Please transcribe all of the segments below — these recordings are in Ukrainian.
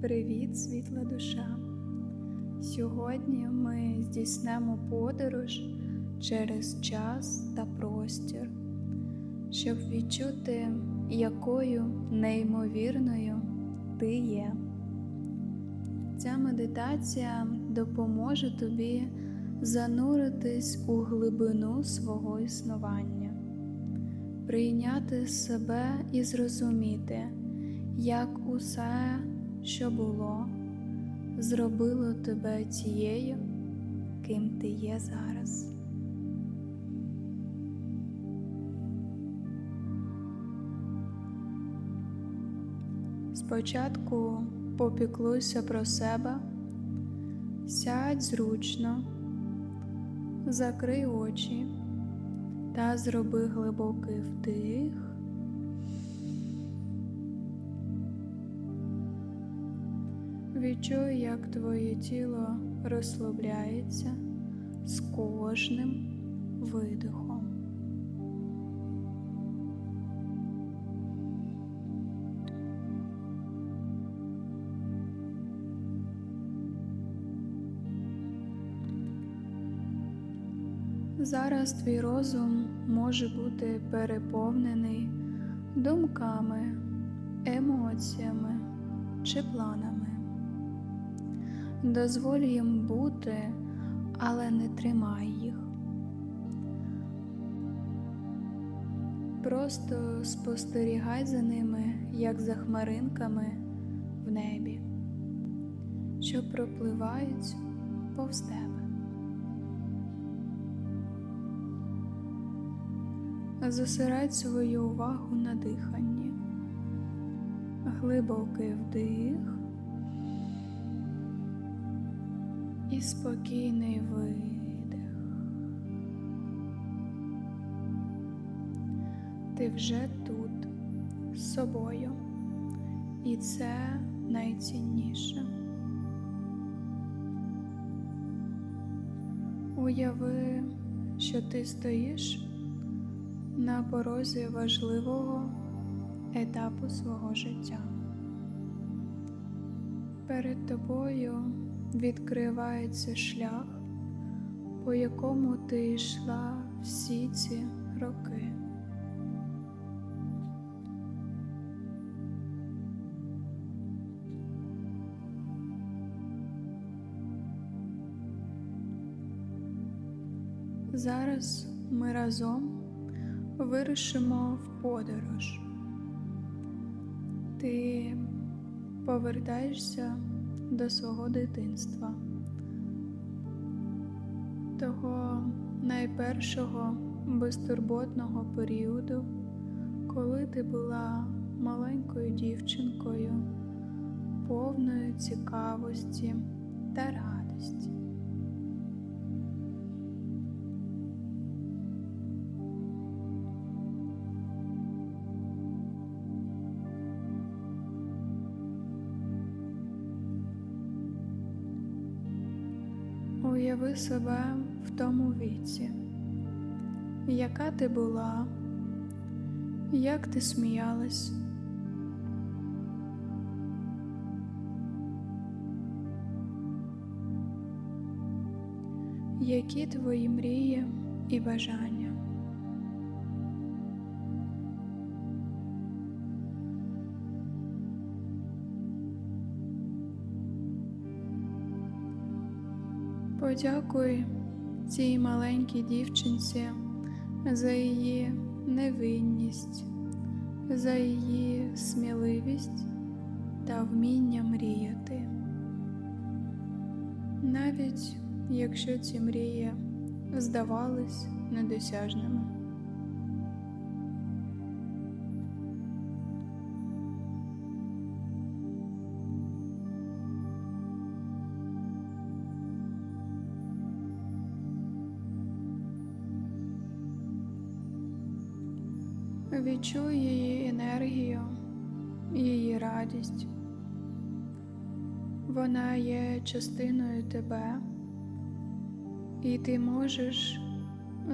Привіт, світла душа! Сьогодні ми здійснемо подорож через час та простір, щоб відчути, якою неймовірною ти є. Ця медитація допоможе тобі зануритись у глибину свого існування, прийняти себе і зрозуміти, як усе, що було, зробило тебе тією, ким ти є зараз. Спочатку попіклуйся про себе, сядь зручно, закрий очі та зроби глибокий вдих. Відчуй, як твоє тіло розслабляється з кожним видихом. Зараз твій розум може бути переповнений думками, емоціями чи планами. Дозволь їм бути, але не тримай їх. Просто спостерігай за ними, як за хмаринками в небі, що пропливають повз тебе. Зосередь свою увагу на диханні, глибокий вдих і спокійний видих. Ти вже тут з собою, і це найцінніше. Уяви, що ти стоїш на порозі важливого етапу свого життя. Перед тобою відкривається шлях, по якому ти йшла всі ці роки. Зараз ми разом вирушимо в подорож. Ти повертаєшся до свого дитинства, того найпершого безтурботного періоду, коли ти була маленькою дівчинкою, повною цікавості та радості. Уяви себе в тому віці, яка ти була, як ти сміялась, які твої мрії і бажання. Подякуй цій маленькій дівчинці за її невинність, за її сміливість та вміння мріяти. Навіть якщо ці мрії здавались недосяжними. Відчуй її енергію, її радість. Вона є частиною тебе, і ти можеш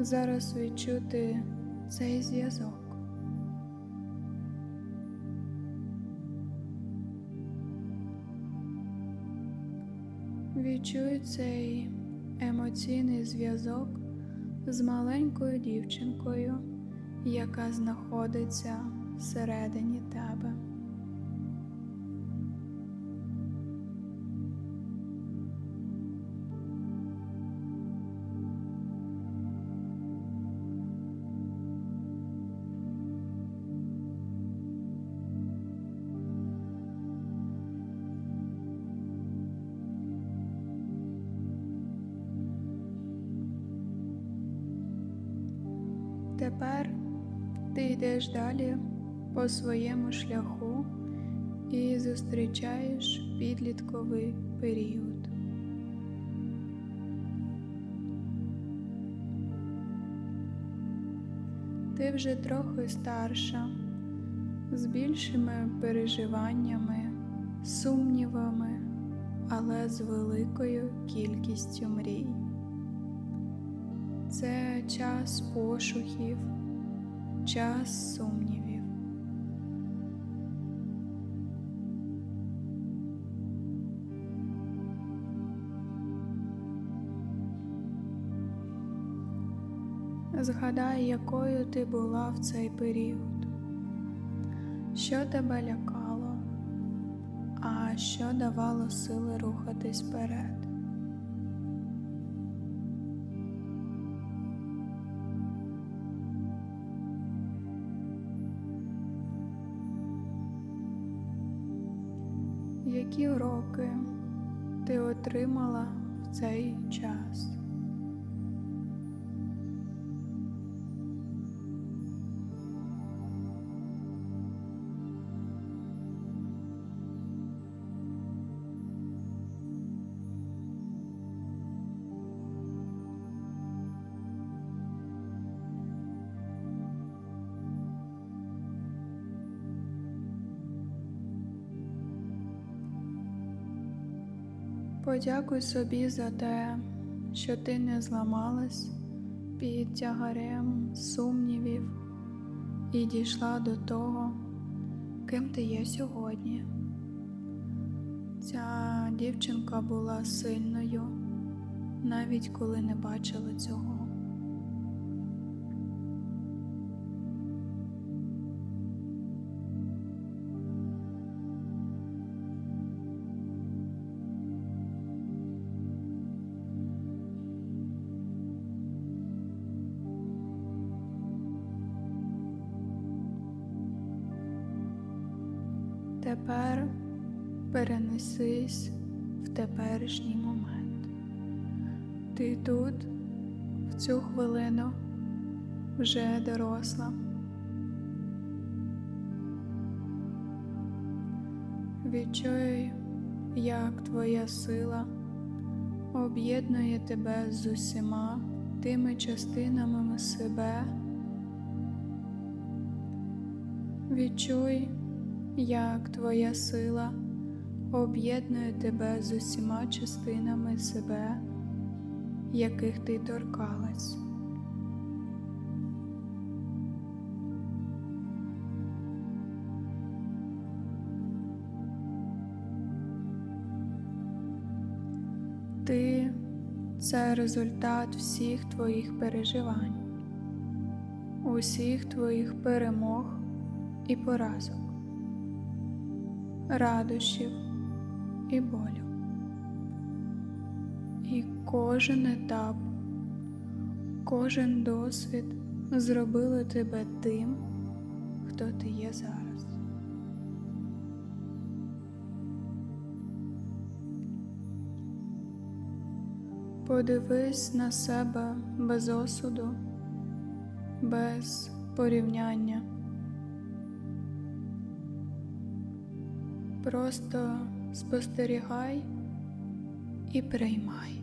зараз відчути цей зв'язок. Відчуй цей емоційний зв'язок з маленькою дівчинкою, яка знаходиться всередині тебе. Тепер ти йдеш далі по своєму шляху і зустрічаєш підлітковий період. Ти вже трохи старша, з більшими переживаннями, сумнівами, але з великою кількістю мрій. Це час пошуків, час сумнівів. Згадай, якою ти була в цей період, що тебе лякало, а що давало сили рухатись вперед. Які уроки ти отримала в цей час? Подякуй собі за те, що ти не зламалась під тягарем сумнівів і дійшла до того, ким ти є сьогодні. Ця дівчинка була сильною, навіть коли не бачила цього. Тепер перенесись в теперішній момент. Ти тут, в цю хвилину, вже доросла. Відчуй, як твоя сила об'єднує тебе з усіма тими частинами себе. Відчуй, як твоя сила об'єднує тебе з усіма частинами себе, яких ти торкалась. Ти це результат всіх твоїх переживань, усіх твоїх перемог і поразок радощів і болю. І кожен етап, кожен досвід зробили тебе тим, хто ти є зараз. Подивись на себе без осуду, без порівняння. Просто спостерігай і приймай.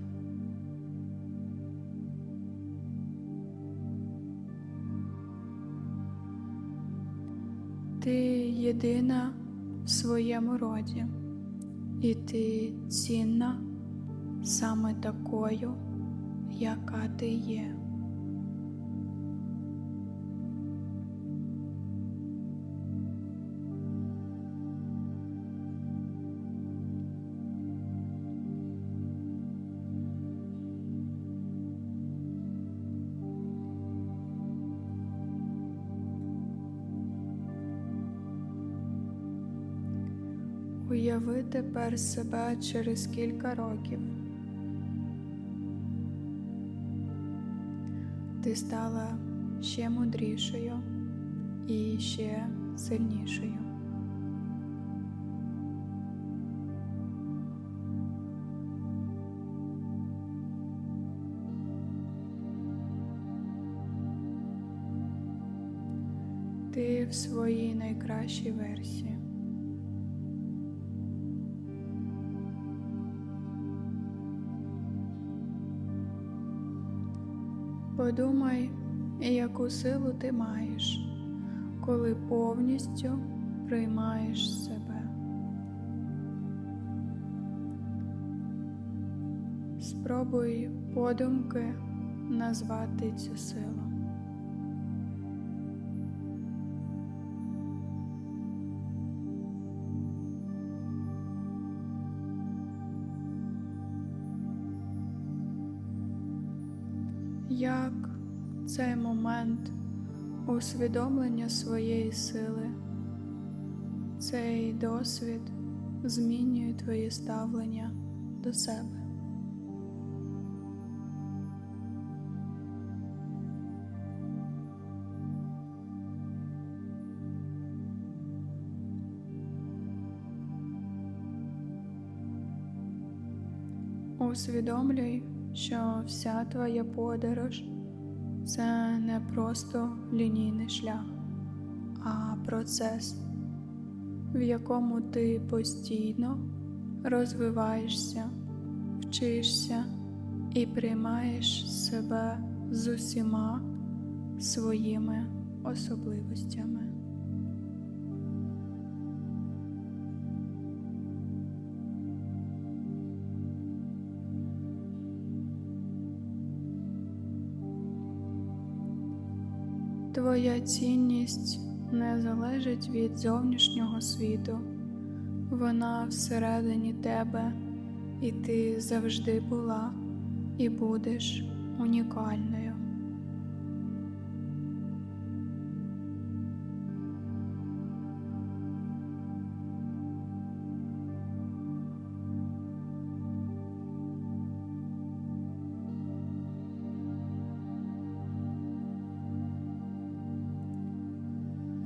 Ти єдина в своєму роді, і ти цінна саме такою, яка ти є. Уяви тепер себе через кілька років. Ти стала ще мудрішою і ще сильнішою. Ти в своїй найкращій версії. Подумай, яку силу ти маєш, коли повністю приймаєш себе. Спробуй подумки назвати цю силу. Усвідомлення своєї сили, цей досвід змінює твоє ставлення до себе. Усвідомлюй, що вся твоя подорож це не просто лінійний шлях, а процес, в якому ти постійно розвиваєшся, вчишся і приймаєш себе з усіма своїми особливостями. Твоя цінність не залежить від зовнішнього світу, вона всередині тебе, і ти завжди була і будеш унікальною.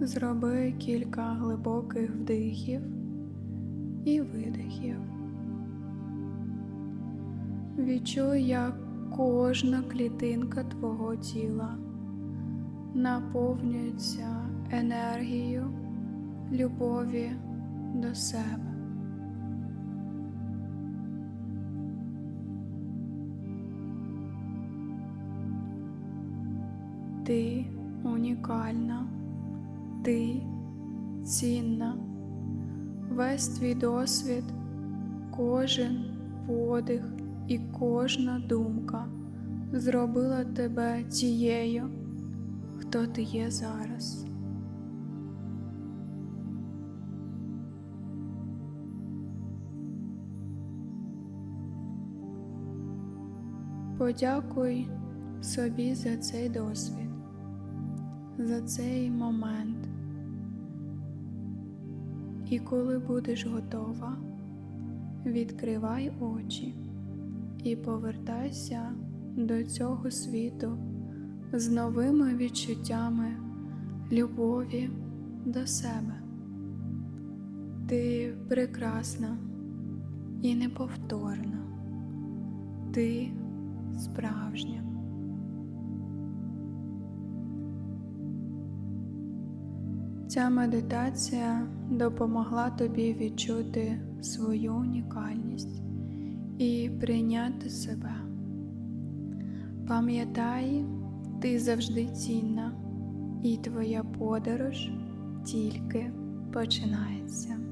Зроби кілька глибоких вдихів і видихів. Відчуй, як кожна клітинка твого тіла наповнюється енергією любові до себе. Ти унікальна ти цінна, весь твій досвід, кожен подих і кожна думка зробила тебе тією, хто ти є зараз. Подякуй собі за цей досвід, за цей момент. І коли будеш готова, відкривай очі і повертайся до цього світу з новими відчуттями любові до себе. Ти прекрасна і неповторна, ти справжня. Ця медитація допомогла тобі відчути свою унікальність і прийняти себе. Пам'ятай, ти завжди цінна, і твоя подорож тільки починається.